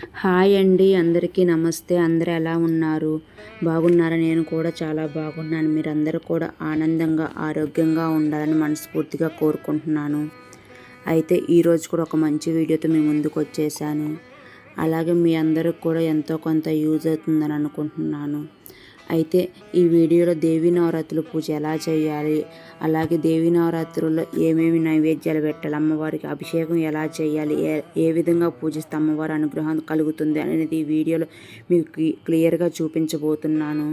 Hi అండి అందరికీ నమస్తే. అందరూ ఎలా ఉన్నారు? బాగున్నారా? నేను కూడా చాలా బాగున్నాను. మీరందరూ కూడా ఆనందంగా ఆరోగ్యంగా ఉండాలని మనస్ఫూర్తిగా కోరుకుంటున్నాను. అయితే ఈరోజు కూడా ఒక మంచి వీడియోతో మీ ముందుకు వచ్చేసాను. అలాగే మీ అందరికి కూడా ఎంతో కొంత యూజ్ అవుతుందని అనుకుంటున్నాను. అయితే ఈ వీడియోలో దేవీ నవరాత్రుల పూజ ఎలా చేయాలి? అలాగే దేవీ నవరాత్రుల్లో ఏమేమి నైవేద్యాలు పెట్టాలి? అమ్మవారికి అభిషేకం ఎలా చేయాలి? ఏ ఏ విధంగా పూజిస్తే అమ్మవారి అనుగ్రహం కలుగుతుంది అనేది ఈ వీడియోలో మీకు క్లియర్గా చూపించబోతున్నాను.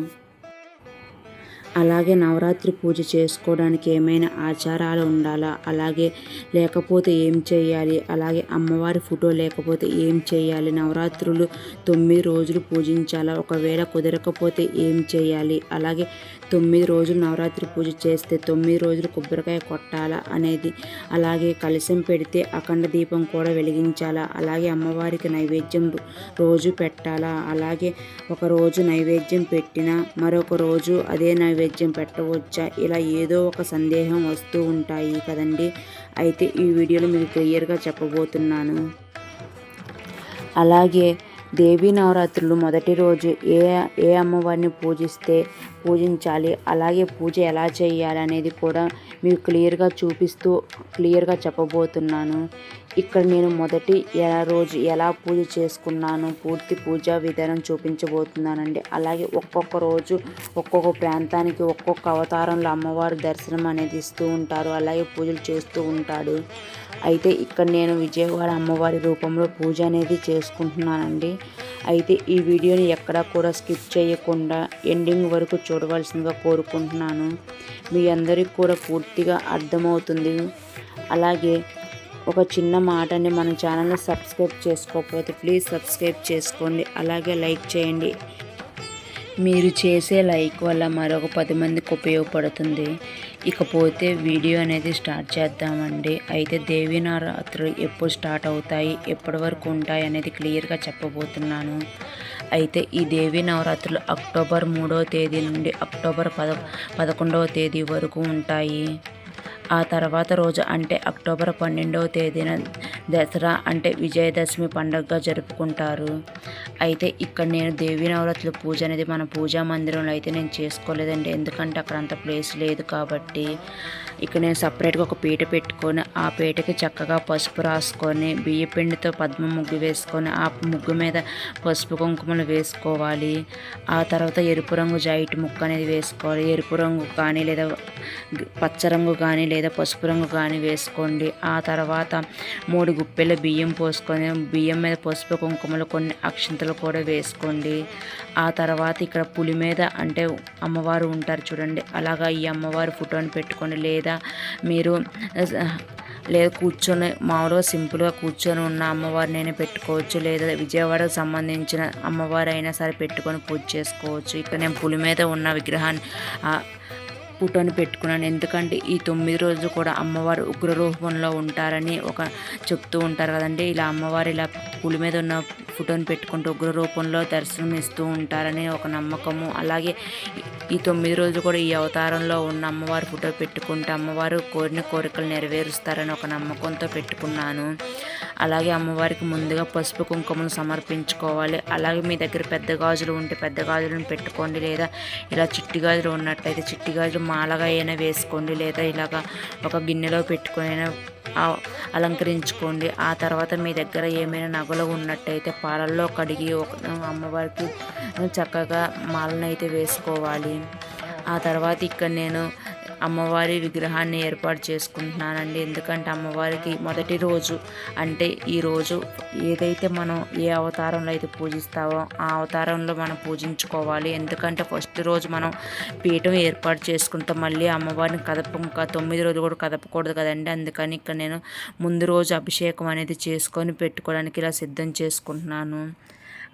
అలాగే నవరాత్రి పూజ చేసుకోవడానికి ఏమైనా ఆచారాలు ఉండాలా? అలాగే లేకపోతే ఏం చేయాలి? అలాగే అమ్మవారి ఫోటో లేకపోతే ఏం చేయాలి? నవరాత్రులు తొమ్మిది రోజులు పూజించాలా? ఒకవేళ కుదరకపోతే ఏం చేయాలి? అలాగే తొమ్మిది రోజులు నవరాత్రి పూజ చేస్తే తొమ్మిది రోజులు కొబ్బరికాయ కొట్టాలా అనేది. అలాగే కలశం పెడితే అఖండ దీపం కూడా వెలిగించాలా. అలాగే అమ్మవారికి నైవేద్యం రో- రోజు పెట్టాలా. అలాగే ఒక రోజు నైవేద్యం పెట్టినా మరొక రోజు అదే నైవేద్యం పెట్టవచ్చా? ఇలా ఏదో ఒక సందేహం వస్తూ ఉంటాయి కదండి. అయితే ఈ వీడియోలో మీకు క్లియర్గా చెప్పబోతున్నాను. అలాగే దేవీ నవరాత్రులు మొదటి రోజు ఏ ఏ అమ్మవారిని పూజిస్తే పూజించాలి? అలాగే పూజ ఎలా చేయాలి అనేది కూడా మీకు క్లియర్గా చూపిస్తూ క్లియర్గా చెప్పబోతున్నాను. ఇక్కడ నేను మొదటి ఎలా రోజు ఎలా పూజ చేసుకున్నాను పూర్తి పూజా విధానం చూపించబోతున్నానండి. అలాగే ఒక్కొక్క రోజు ఒక్కొక్క ప్రాంతానికి ఒక్కొక్క అవతారంలో అమ్మవారు దర్శనం అనేది ఇస్తూ ఉంటారు. అలాగే పూజలు చేస్తూ ఉంటాడు. అయితే ఇక్కడ నేను విజయవాడ అమ్మవారి రూపంలో పూజ అనేది చేసుకుంటున్నానండి. అయితే ఈ వీడియోని ఎక్కడా కూడా స్కిప్ చేయకుండా ఎండింగ్ వరకు చూడవలసిందిగా కోరుకుంటున్నాను. మీ అందరికీ కూడా పూర్తిగా అర్థమవుతుంది. అలాగే ఒక చిన్న మాటని మన ఛానల్ని సబ్స్క్రైబ్ చేసుకోకపోతే ప్లీజ్ సబ్స్క్రైబ్ చేసుకోండి. అలాగే లైక్ చేయండి. మీరు చేసే లైక్ వల్ల మరొక పది మందికి ఉపయోగపడుతుంది. ఇకపోతే వీడియో అనేది స్టార్ట్ చేద్దామండి. అయితే దేవీ నవరాత్రులు ఎప్పుడు స్టార్ట్ అవుతాయి? ఎప్పటి వరకు ఉంటాయి అనేది క్లియర్గా చెప్పబోతున్నాను. అయితే ఈ దేవీ నవరాత్రులు అక్టోబర్ మూడవ తేదీ నుండి అక్టోబర్ పద పదకొండవ తేదీ వరకు ఉంటాయి. ఆ తర్వాత రోజు అంటే అక్టోబర్ పన్నెండవ తేదీన దసరా అంటే విజయదశమి పండుగగా జరుపుకుంటారు. అయితే ఇక్కడ నేను దేవీ నవరాత్రుల పూజ అనేది మన పూజా మందిరంలో అయితే నేను చేసుకోలేదండి. ఎందుకంటే అక్కడ అంత ప్లేస్ లేదు కాబట్టి ఇక్కడ నేను సపరేట్గా ఒక పీట పెట్టుకొని ఆ పీటకి చక్కగా పసుపు రాసుకొని బియ్య పిండితో పద్మ ముగ్గు వేసుకొని ఆ ముగ్గు మీద పసుపు కుంకుమలు వేసుకోవాలి. ఆ తర్వాత ఎరుపు రంగు జాయిట్ ముక్క అనేది వేసుకోవాలి. ఎరుపు రంగు కానీ లేదా పచ్చ రంగు కానీ లేదా పసుపు రంగు కానీ వేసుకోండి. ఆ తర్వాత మూడు గుప్పెల బియ్యం పోసుకొని బియ్యం మీద పసుపు కుంకుమలు కొన్ని అక్షంతలు కూడా వేసుకోండి. ఆ తర్వాత ఇక్కడ పులి మీద అంటే అమ్మవారు ఉంటారు చూడండి. అలాగా ఈ అమ్మవారి ఫోటోని పెట్టుకోండి. లేదా మీరు లేదా కూర్చొని మామూలుగా సింపుల్గా కూర్చొని ఉన్న అమ్మవారినైనా పెట్టుకోవచ్చు. లేదా విజయవాడకు సంబంధించిన అమ్మవారు అయినా సరే పెట్టుకొని పూజ చేసుకోవచ్చు. ఇక్కడ నేను పులి మీద ఉన్న విగ్రహాన్ని ఫోటోని పెట్టుకున్నాను. ఎందుకంటే ఈ తొమ్మిది రోజులు కూడా అమ్మవారు ఉగ్ర రూపంలో ఉంటారని ఒక చెప్తూ ఉంటారు కదండి. ఇలా అమ్మవారు ఇలా పులి మీద ఉన్న ఫోటోని పెట్టుకుంటూ ఉగ్ర రూపంలో దర్శనం ఇస్తూ ఉంటారని ఒక నమ్మకము. అలాగే ఈ- తొమ్మిది రోజులు కూడా ఈ అవతారంలో ఉన్న అమ్మవారి ఫోటో పెట్టుకుంటే అమ్మవారు కోరిన కోరికలు నెరవేరుస్తారని ఒక నమ్మకంతో పెట్టుకున్నాను. అలాగే అమ్మవారికి ముందుగా పసుపు కుంకుమను సమర్పించుకోవాలి. అలాగే మీ దగ్గర పెద్ద గాజులు ఉంటే పెద్ద గాజులను పెట్టుకోండి లేదా ఇలా చిట్టి గాజులు ఉన్నట్టయితే చిట్టి గాజులు మాలగా అయినా వేసుకోండి లేదా ఇలాగా ఒక గిన్నెలో పెట్టుకొని అయినా అలంకరించుకోండి. ఆ తర్వాత మీ దగ్గర ఏమైనా నగలు ఉన్నట్టయితే పాలల్లో కడిగి ఒక అమ్మవారికి చక్కగా మాలనైతే వేసుకోవాలి. ఆ తర్వాత ఇక్కడ నేను అమ్మవారి విగ్రహాన్ని ఏర్పాటు చేసుకుంటున్నానండి. ఎందుకంటే అమ్మవారికి మొదటి రోజు అంటే ఈ రోజు ఏదైతే మనం ఏ అవతారంలో అయితే పూజిస్తావో ఆ అవతారంలో మనం పూజించుకోవాలి. ఎందుకంటే ఫస్ట్ రోజు మనం పీఠం ఏర్పాటు చేసుకుంటాం మళ్ళీ అమ్మవారిని కదప ఇంకా తొమ్మిది రోజులు కూడా కదపకూడదు కదండి. అందుకని ఇక్కడ నేను ముందు రోజు అభిషేకం అనేది చేసుకొని పెట్టుకోవడానికి ఇలా సిద్ధం చేసుకుంటున్నాను.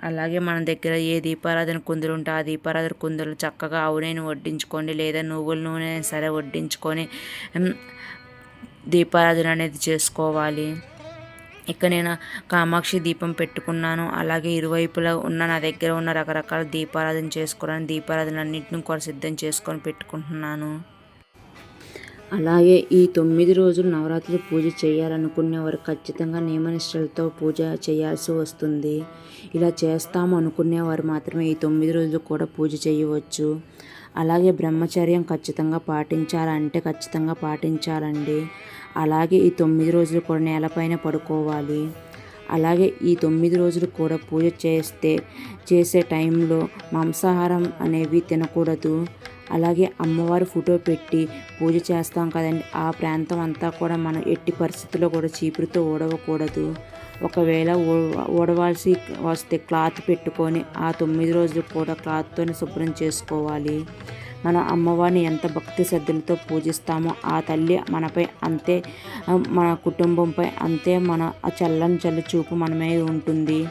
అలాగే మన దగ్గర ఏ దీపారాధన కుందులు ఉంటే ఆ దీపారాధన కుందులు చక్కగా ఆవు వడ్డించుకోండి లేదా నువ్వుల నూనె సరే వడ్డించుకొని దీపారాధన అనేది చేసుకోవాలి. ఇక్కడ నేను కామాక్షి దీపం పెట్టుకున్నాను. అలాగే ఇరువైపులా ఉన్న నా దగ్గర ఉన్న రకరకాల దీపారాధన చేసుకోవడానికి దీపారాధన అన్నింటిని కూడా సిద్ధం చేసుకొని పెట్టుకుంటున్నాను. అలాగే ఈ తొమ్మిది రోజులు నవరాత్రులు పూజ చేయాలనుకునేవారు ఖచ్చితంగా నియమనిష్టలతో పూజ చేయాల్సి వస్తుంది. ఇలా చేస్తాము అనుకునేవారు మాత్రమే ఈ తొమ్మిది రోజులు కూడా పూజ చేయవచ్చు. అలాగే బ్రహ్మచర్యం ఖచ్చితంగా పాటించాలంటే ఖచ్చితంగా పాటించాలండి. అలాగే ఈ తొమ్మిది రోజులు కూడా నేలపైన పడుకోవాలి. అలాగే ఈ తొమ్మిది రోజులు కూడా పూజ చేస్తే చేసే టైంలో మాంసాహారం అనేవి తినకూడదు. అలాగే అమ్మవారి ఫోటో పెట్టి పూజ చేస్తాం కదండి. ఆ ప్రాంతం అంతా కూడా మనం ఎట్టి పరిస్థితుల్లో కూడా చీపురుతో ఊడవకూడదు. ఒకవేళ ఊడవాల్సి వస్తే క్లాత్ పెట్టుకొని ఆ తొమ్మిది రోజులు కూడా క్లాత్తోనే శుభ్రం చేసుకోవాలి. మన అమ్మవారిని ఎంత భక్తి శ్రద్ధలతో పూజిస్తామో ఆ తల్లి మనపై అంతే మన కుటుంబంపై అంతే మన ఆ చల్లని చల్ల చూపు మన మీద ఉంటుంది.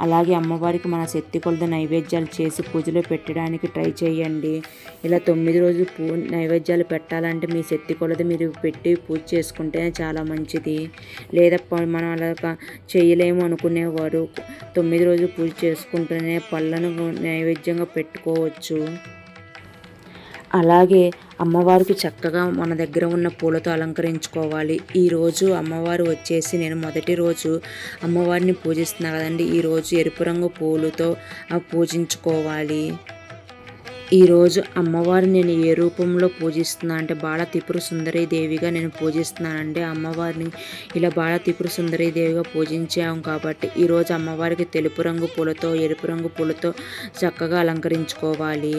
అలాగే అమ్మవారికి మన శక్తి కొలత నైవేద్యాలు చేసి పూజలో పెట్టడానికి ట్రై చేయండి. ఇలా తొమ్మిది రోజులు పూ నైవేద్యాలు పెట్టాలంటే మీ శక్తి కొలత మీరు పెట్టి పూజ చేసుకుంటేనే చాలా మంచిది. లేదా మనం అలా చేయలేము అనుకునేవారు. తొమ్మిది రోజులు పూజ చేసుకుంటేనే పళ్ళను నైవేద్యంగా పెట్టుకోవచ్చు. అలాగే అమ్మవారికి చక్కగా మన దగ్గర ఉన్న పూలతో అలంకరించుకోవాలి. ఈరోజు అమ్మవారు వచ్చేసి నేను మొదటి రోజు అమ్మవారిని పూజిస్తున్నా కదండి. ఈరోజు ఎరుపు రంగు పూలతో పూజించుకోవాలి. ఈరోజు అమ్మవారిని నేను ఏ రూపంలో పూజిస్తున్నా అంటే బాల త్రిపుర సుందరీ దేవిగా నేను పూజిస్తున్నానంటే అమ్మవారిని ఇలా బాల త్రిపుర సుందరీ దేవిగా పూజించాం కాబట్టి ఈరోజు అమ్మవారికి తెలుపు రంగు పూలతో ఎరుపు రంగు పూలతో చక్కగా అలంకరించుకోవాలి.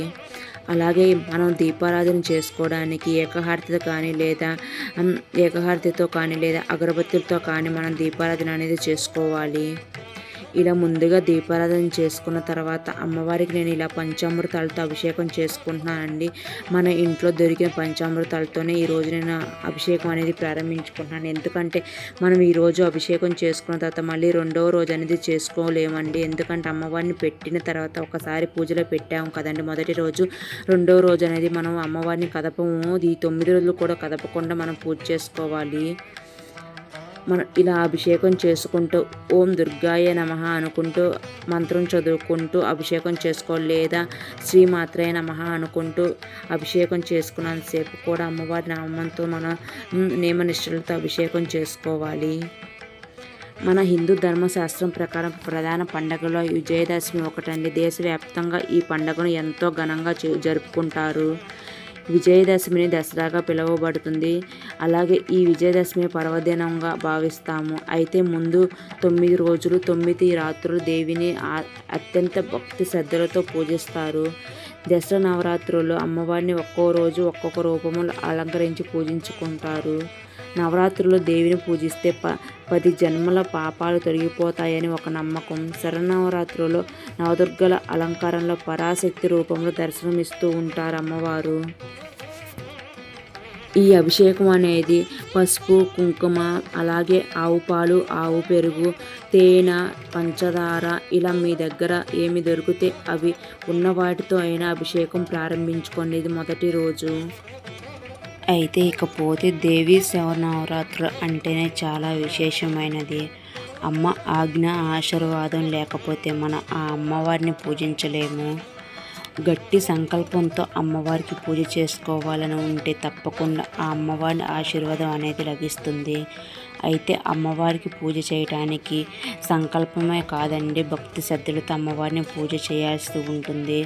అలాగే మనం దీపారాధన చేసుకోవడానికి ఏకహారతితో కానీ లేదా ఏకహారతితో కానీ లేదా అగరబత్తులతో కానీ మనం దీపారాధన అనేది చేసుకోవాలి. ఇలా ముందుగా దీపారాధన చేసుకున్న తర్వాత అమ్మవారికి నేను ఇలా పంచామృతాలతో అభిషేకం చేసుకుంటున్నానండి. మన ఇంట్లో దొరికిన పంచామృతాలతోనే ఈరోజు నేను అభిషేకం అనేది ప్రారంభించుకుంటున్నాను. ఎందుకంటే మనం ఈరోజు అభిషేకం చేసుకున్న తర్వాత మళ్ళీ రెండవ రోజు అనేది చేసుకోలేమండి. ఎందుకంటే అమ్మవారిని పెట్టిన తర్వాత ఒకసారి పూజలో పెట్టాము కదండి. మొదటి రోజు రెండవ రోజు అనేది మనం అమ్మవారిని కదపము. ఈ తొమ్మిది రోజులు కూడా కదపకుండా మనం పూజ చేసుకోవాలి. మనం ఇలా అభిషేకం చేసుకుంటూ ఓం దుర్గాయ నమ అనుకుంటూ మంత్రం చదువుకుంటూ అభిషేకం చేసుకోవాలి లేదా శ్రీమాత్రే నమ అనుకుంటూ అభిషేకం చేసుకున్నంతసేపు కూడా అమ్మవారి నామంతో మనం నియమనిష్టలతో అభిషేకం చేసుకోవాలి. మన హిందూ ధర్మశాస్త్రం ప్రకారం ప్రధాన పండుగలో విజయదశమి ఒకటండి. దేశవ్యాప్తంగా ఈ పండుగను ఎంతో ఘనంగా జరుపుకుంటారు. విజయదశమిని దసరాగా పిలువబడుతుంది. అలాగే ఈ విజయదశమి పర్వదినంగా భావిస్తాము. అయితే ముందు తొమ్మిది రోజులు తొమ్మిది రాత్రులు దేవిని అత్యంత భక్తి శ్రద్ధలతో పూజిస్తారు. దసరా నవరాత్రులు అమ్మవారిని ఒక్కో రోజు ఒక్కొక్క రూపములు అలంకరించి పూజించుకుంటారు. నవరాత్రులు దేవిని పూజిస్తే ప పది జన్మల పాపాలు తొలగిపోతాయని ఒక నమ్మకం. శరన్నవరాత్రులు నవదుర్గల అలంకారంలో పరాశక్తి రూపంలో దర్శనమిస్తూ ఉంటారు అమ్మవారు. ఈ అభిషేకం అనేది పసుపు కుంకుమ అలాగే ఆవు పాలు ఆవు పెరుగు తేనె పంచదార ఇలా మీ దగ్గర ఏమి దొరికితే అవి ఉన్న వాటితో అయినా అభిషేకం ప్రారంభించుకోండి ఇది మొదటి రోజు. అయితే ఇకపోతే దేవి శవనవరాత్రులు అంటేనే చాలా విశేషమైనది. అమ్మ ఆజ్ఞ ఆశీర్వాదం లేకపోతే మనం ఆ అమ్మవారిని పూజించలేము. గట్టి సంకల్పంతో అమ్మవారికి పూజ చేసుకోవాలని ఉంటే తప్పకుండా ఆ అమ్మవారి ఆశీర్వాదం అనేది లభిస్తుంది. అయితే అమ్మవారికి పూజ చేయటానికి సంకల్పమే కాదండి భక్తి శ్రద్ధలతో అమ్మవారిని పూజ చేయాల్సి ఉంటుంది.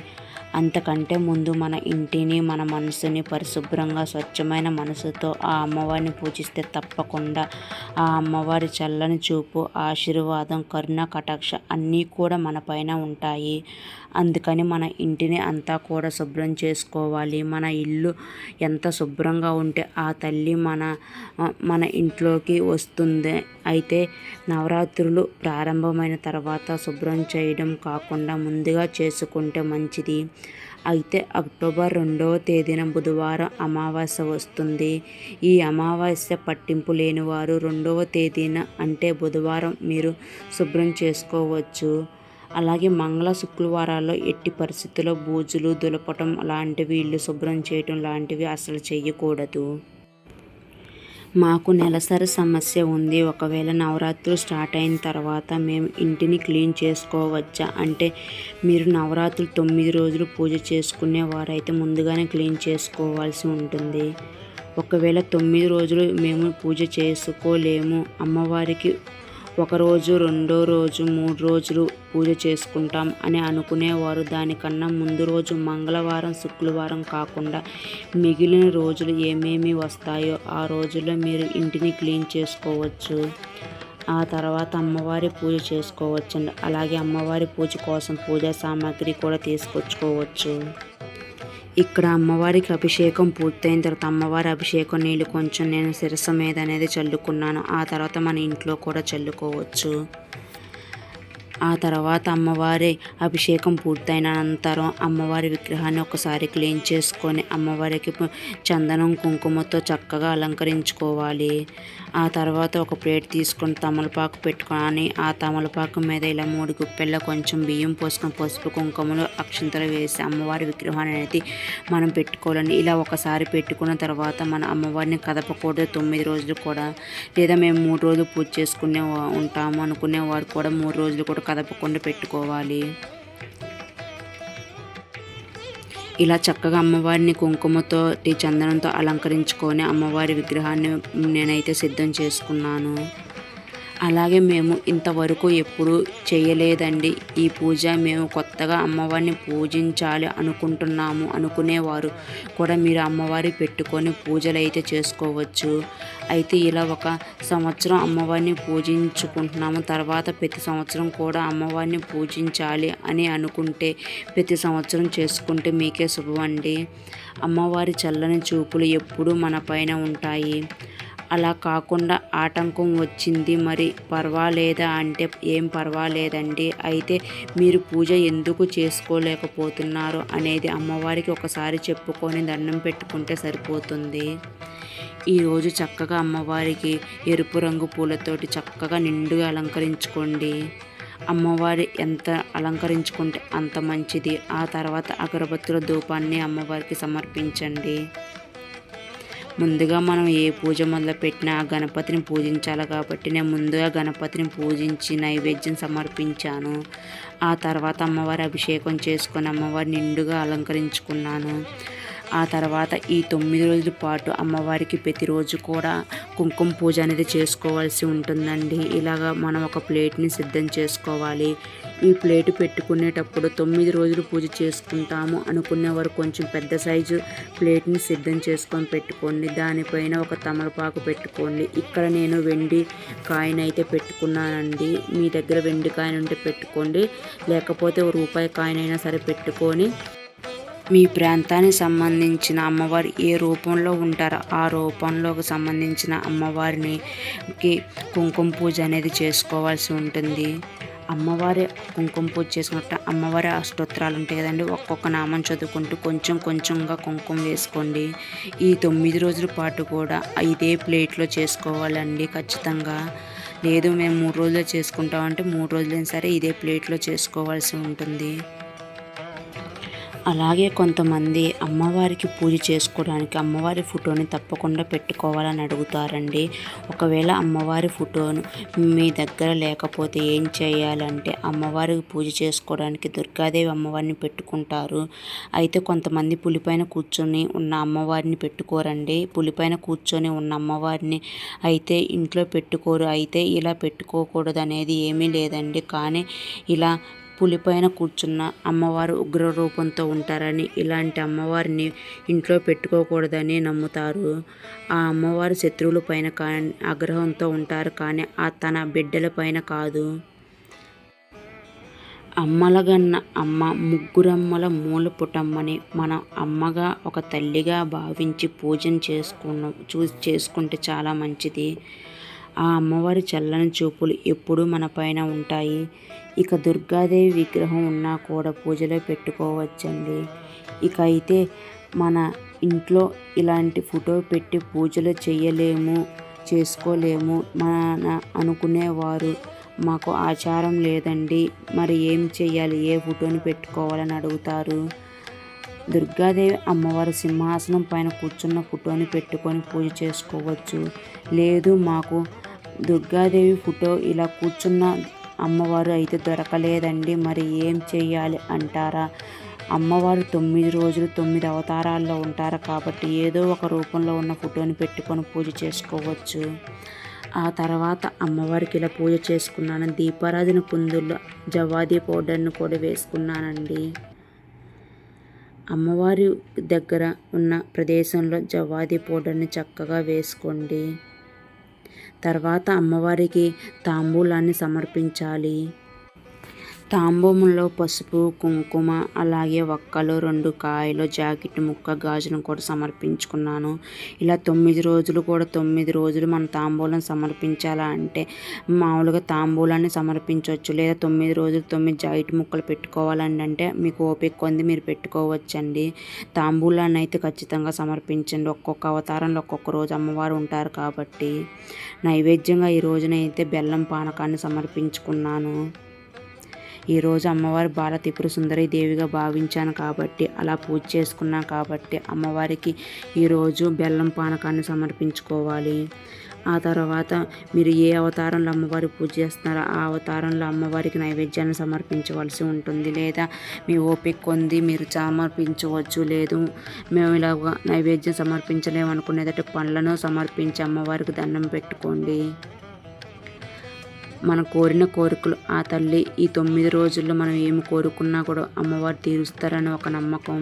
అంతకంటే ముందు మన ఇంటిని మన మనసుని పరిశుభ్రంగా స్వచ్ఛమైన మనసుతో ఆ అమ్మవారిని పూజిస్తే తప్పకుండా ఆ అమ్మవారి చల్లని చూపు ఆశీర్వాదం కరుణ కటాక్ష అన్నీ కూడా మన పైన ఉంటాయి. అందుకని మన ఇంటిని అంతా కూడా శుభ్రం చేసుకోవాలి. మన ఇల్లు ఎంత శుభ్రంగా ఉంటే ఆ తల్లి మన మన ఇంట్లోకి వస్తుంది. అయితే నవరాత్రులు ప్రారంభమైన తర్వాత శుభ్రం చేయడం కాకుండా ముందుగా చేసుకుంటే మంచిది. అయితే అక్టోబర్ రెండవ తేదీన బుధవారం అమావాస్య వస్తుంది. ఈ అమావాస్య పట్టింపు లేని వారు రెండవ తేదీన అంటే బుధవారం మీరు శుభ్రం చేసుకోవచ్చు. అలాగే మంగళ శుక్రవారాల్లో ఎట్టి పరిస్థితుల్లో బూజులు దులపటం లాంటివి ఇల్లు శుభ్రం చేయటం లాంటివి అసలు చేయకూడదు మాకు నెలసరి సమస్య ఉంది. ఒకవేళ నవరాత్రులు స్టార్ట్ అయిన తర్వాత మేము ఇంటిని క్లీన్ చేసుకోవచ్చా? అంటే మీరు నవరాత్రులు తొమ్మిది రోజులు పూజ చేసుకునే వారైతే ముందుగానే క్లీన్ చేసుకోవాల్సి ఉంటుంది. ఒకవేళ తొమ్మిది రోజులు మేము పూజ చేసుకోలేము. అమ్మవారికి ఒకరోజు రెండో రోజు మూడు రోజులు పూజ చేసుకుంటాం అని అనుకునేవారు. దానికన్నా ముందు రోజు మంగళవారం శుక్రవారం కాకుండా మిగిలిన రోజులు ఏమేమి వస్తాయో ఆ రోజుల్లో మీరు ఇంటిని క్లీన్ చేసుకోవచ్చు. ఆ తర్వాత అమ్మవారి పూజ చేసుకోవచ్చండి. అలాగే అమ్మవారి పూజ కోసం పూజా సామాగ్రి కూడా తీసుకొచ్చుకోవచ్చు. ఇక్కడ అమ్మవారికి అభిషేకం పూర్తయిన తర్వాత అమ్మవారి అభిషేకం నీళ్ళు కొంచెం నేను శిరస మీద అనేది చల్లుకున్నాను. ఆ తర్వాత మన ఇంట్లో కూడా చల్లుకోవచ్చు. ఆ తర్వాత అమ్మవారి అభిషేకం పూర్తయిన అనంతరం అమ్మవారి విగ్రహాన్ని ఒకసారి క్లీన్ చేసుకొని అమ్మవారికి చందనం కుంకుమతో చక్కగా అలంకరించుకోవాలి. ఆ తర్వాత ఒక ప్లేట్ తీసుకొని తమలపాకు పెట్టుకొని ఆ తమలపాకు మీద ఇలా మూడు గుప్పెల్లో కొంచెం బియ్యం పోసుకొని పసుపు కుంకుమలు అక్షంతలు వేసి అమ్మవారి విగ్రహాన్ని అనేది మనం పెట్టుకోవాలండి. ఇలా ఒకసారి పెట్టుకున్న తర్వాత మన అమ్మవారిని కదపకూడదు. తొమ్మిది రోజులు కూడా. లేదా మేము మూడు రోజులు పూజ చేసుకునే ఉంటాము అనుకునే వారు కూడా మూడు రోజులు కూడా కదపకుండా పెట్టుకోవాలి. ఇలా చక్కగా అమ్మవారిని కుంకుమతో చందనంతో అలంకరించుకొని అమ్మవారి విగ్రహాన్ని నేనైతే సిద్ధం చేసుకున్నాను. అలాగే మేము ఇంతవరకు ఎప్పుడు చేయలేదండి. ఈ పూజ మేము కొత్తగా అమ్మవారిని పూజించాలి అనుకుంటున్నాము అనుకునేవారు. కూడా మీరు అమ్మవారి పెట్టుకొని పూజలు అయితే చేసుకోవచ్చు. అయితే ఇలా ఒక సంవత్సరం అమ్మవారిని పూజించుకుంటున్నాము. తర్వాత ప్రతి సంవత్సరం కూడా అమ్మవారిని పూజించాలి అని అనుకుంటే ప్రతి సంవత్సరం చేసుకుంటే మీకే శుభం అండి. అమ్మవారి చల్లని చూపులు ఎప్పుడూ మన పైన ఉంటాయి. అలా కాకుండా ఆటంకం వచ్చింది. మరి పర్వాలేదా అంటే ఏం పర్వాలేదండి. అయితే మీరు పూజ ఎందుకు చేసుకోలేకపోతున్నారు అనేది అమ్మవారికి ఒకసారి చెప్పుకొని దండం పెట్టుకుంటే సరిపోతుంది. ఈరోజు చక్కగా అమ్మవారికి ఎరుపు రంగు పూలతోటి చక్కగా నిండుగా అలంకరించుకోండి. అమ్మవారి ఎంత అలంకరించుకుంటే అంత మంచిది. ఆ తర్వాత అగరబత్తుల ధూపాన్ని అమ్మవారికి సమర్పించండి. ముందుగా మనం ఏ పూజ మొదలుపెట్టినా ఆ గణపతిని పూజించాలి కాబట్టి నేను ముందుగా గణపతిని పూజించి నైవేద్యం సమర్పించాను. ఆ తర్వాత అమ్మవారి అభిషేకం చేసుకొని అమ్మవారిని నిండుగా అలంకరించుకున్నాను. ఆ తర్వాత ఈ తొమ్మిది రోజుల పాటు అమ్మవారికి ప్రతిరోజు కూడా కుంకుమ పూజ అనేది చేసుకోవాల్సి ఉంటుందండి. ఇలాగా మనం ఒక ప్లేట్ని సిద్ధం చేసుకోవాలి. ఈ ప్లేట్ పెట్టుకునేటప్పుడు తొమ్మిది రోజులు పూజ చేసుకుంటాము అనుకునేవారు కొంచెం పెద్ద సైజు ప్లేట్ని సిద్ధం చేసుకొని పెట్టుకోండి. దానిపైన ఒక తమలపాకు పెట్టుకోండి. ఇక్కడ నేను వెండి కాయిన్ అయితే పెట్టుకున్నానండి. మీ దగ్గర వెండి కాయిన్ ఉంటే పెట్టుకోండి. లేకపోతే ఒక రూపాయి కాయిన్ అయినా సరే పెట్టుకొని మీ ప్రాంతానికి సంబంధించిన అమ్మవారు ఏ రూపంలో ఉంటారో ఆ రూపంలోకి సంబంధించిన అమ్మవారిని కుంకుమ పూజ అనేది చేసుకోవాల్సి ఉంటుంది. అమ్మవారి కుంకుమ పూజ చేసుకున్నట్టు అమ్మవారి అష్టోత్తరాలు ఉంటాయి కదండి. ఒక్కొక్క నామం చదువుకుంటూ కొంచెం కొంచెంగా కుంకుమ వేసుకోండి. ఈ తొమ్మిది రోజుల పాటు కూడా ఇదే ప్లేట్లో చేసుకోవాలండి ఖచ్చితంగా. లేదు మేము మూడు రోజులు చేసుకుంటామంటే మూడు రోజులైనా సరే ఇదే ప్లేట్లో చేసుకోవాల్సి ఉంటుంది. అలాగే కొంతమంది అమ్మవారికి పూజ చేసుకోవడానికి అమ్మవారి ఫోటోని తప్పకుండా పెట్టుకోవాలని అడుగుతారండి. ఒకవేళ అమ్మవారి ఫోటోను మీ దగ్గర లేకపోతే ఏం చేయాలంటే అమ్మవారికి పూజ చేసుకోవడానికి దుర్గాదేవి అమ్మవారిని పెట్టుకుంటారు. అయితే కొంతమంది పులిపైన కూర్చొని ఉన్న అమ్మవారిని పెట్టుకోరండి. పులిపైన కూర్చొని ఉన్న అమ్మవారిని అయితే ఇంట్లో పెట్టుకోరు. అయితే ఇలా పెట్టుకోకూడదు అనేది ఏమీ లేదండి. కానీ ఇలా పులిపైన కూర్చున్న అమ్మవారు ఉగ్రరూపంతో ఉంటారని ఇలాంటి అమ్మవారిని ఇంట్లో పెట్టుకోకూడదని నమ్ముతారు. ఆ అమ్మవారు శత్రువుల పైన కా ఆగ్రహంతో ఉంటారు కానీ ఆ తన బిడ్డల పైన కాదు. అమ్మలగన్న అమ్మ ముగ్గురమ్మల మూల పుటమ్మని మనం అమ్మగా ఒక తల్లిగా భావించి పూజను చేసుకున్న చూ చేసుకుంటే చాలా మంచిది. ఆ అమ్మవారి చల్లని చూపులు ఎప్పుడూ మన పైన ఉంటాయి. ఇక దుర్గాదేవి విగ్రహం ఉన్నా కూడా పూజలో పెట్టుకోవచ్చండి. ఇక అయితే మన ఇంట్లో ఇలాంటి ఫోటో పెట్టి పూజలు చేయలేము చేసుకోలేము మన అనుకునేవారు. మాకు ఆచారం లేదండి. మరి ఏం చేయాలి? ఏ ఫోటోని పెట్టుకోవాలని అడుగుతారు. దుర్గాదేవి అమ్మవారి సింహాసనం పైన కూర్చున్న ఫోటోని పెట్టుకొని పూజ చేసుకోవచ్చు. లేదు మాకు దుర్గాదేవి ఫోటో ఇలా కూర్చున్న అమ్మవారు అయితే దొరకలేదండి మరి ఏం చెయ్యాలి అంటారా? అమ్మవారు తొమ్మిది రోజులు తొమ్మిది అవతారాల్లో ఉంటారు కాబట్టి ఏదో ఒక రూపంలో ఉన్న ఫోటోని పెట్టుకొని పూజ చేసుకోవచ్చు. ఆ తర్వాత అమ్మవారికి ఇలా పూజ చేసుకున్నాను. దీపారాధన కుందుల్లో జవాది పౌడర్ను కూడా వేసుకున్నానండి. అమ్మవారి దగ్గర ఉన్న ప్రదేశంలో జవాది పౌడర్ని చక్కగా వేసుకోండి. తర్వాత అమ్మవారికి తాంబూలాన్ని సమర్పించాలి. తాంబూలంలో పసుపు కుంకుమ అలాగే ఒక్కలు రెండు కాయలు జాకెట్ ముక్క గాజును కూడా సమర్పించుకున్నాను. ఇలా తొమ్మిది రోజులు కూడా తొమ్మిది రోజులు మన తాంబూలం సమర్పించాలా అంటే మామూలుగా తాంబూలాన్ని సమర్పించవచ్చు. లేదా తొమ్మిది రోజులు తొమ్మిది జాకెట్ ముక్కలు పెట్టుకోవాలండి అంటే మీకు ఓపిక కొంది మీరు పెట్టుకోవచ్చండి. తాంబూలాన్ని అయితే ఖచ్చితంగా సమర్పించండి. ఒక్కొక్క అవతారంలో ఒక్కొక్క రోజు అమ్మవారు ఉంటారు కాబట్టి నైవేద్యంగా ఈ రోజునైతే బెల్లం పానకాన్ని సమర్పించుకున్నాను. ఈరోజు అమ్మవారి బాల త్రిపుర సుందరి దేవిగా భావించాను కాబట్టి అలా పూజ చేసుకున్నాను కాబట్టి అమ్మవారికి ఈరోజు బెల్లం పానకాన్ని సమర్పించుకోవాలి. ఆ తర్వాత మీరు ఏ అవతారంలో అమ్మవారి పూజ చేస్తున్నారో ఆ అవతారంలో అమ్మవారికి నైవేద్యాన్ని సమర్పించవలసి ఉంటుంది. లేదా మీ ఓపిక కొంది మీరు సమర్పించవచ్చు. లేదు మేము ఇలా నైవేద్యం సమర్పించలేము అనుకునేదట పళ్ళను సమర్పించి అమ్మవారికి దండం పెట్టుకోండి. మనం కోరిన కోరికలు. ఆ తల్లి ఈ తొమ్మిది రోజుల్లో మనం ఏమి కోరుకున్నా కూడా అమ్మవారు తీరుస్తారని ఒక నమ్మకం.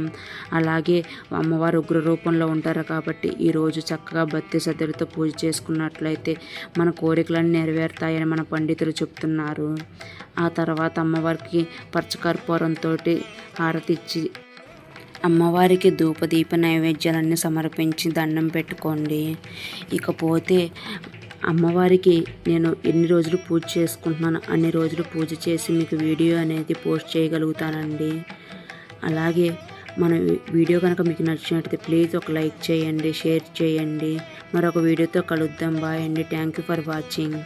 అలాగే అమ్మవారు ఉగ్ర రూపంలో ఉంటారు కాబట్టి ఈరోజు చక్కగా భక్తి శ్రద్ధలతో పూజ చేసుకున్నట్లయితే మన కోరికలన్నీ నెరవేరుతాయని మన పండితులు చెప్తున్నారు. ఆ తర్వాత అమ్మవారికి పచ్చకర్పూరంతో హారతి ఇచ్చి అమ్మవారికి ధూపదీప నైవేద్యాలన్నీ సమర్పించి దండం పెట్టుకోండి. ఇకపోతే అమ్మవారికి నేను ఎన్ని రోజులు పూజ చేసుకుంటున్నాను అన్ని రోజులు పూజ చేసి మీకు వీడియో అనేది పోస్ట్ చేయగలుగుతానండి. అలాగే మన వీడియో కనుక మీకు నచ్చినట్లయితే ప్లీజ్ ఒక లైక్ చేయండి షేర్ చేయండి. మరొక వీడియోతో కలుద్దాం. బాయ్ అండి. Thank you for watching.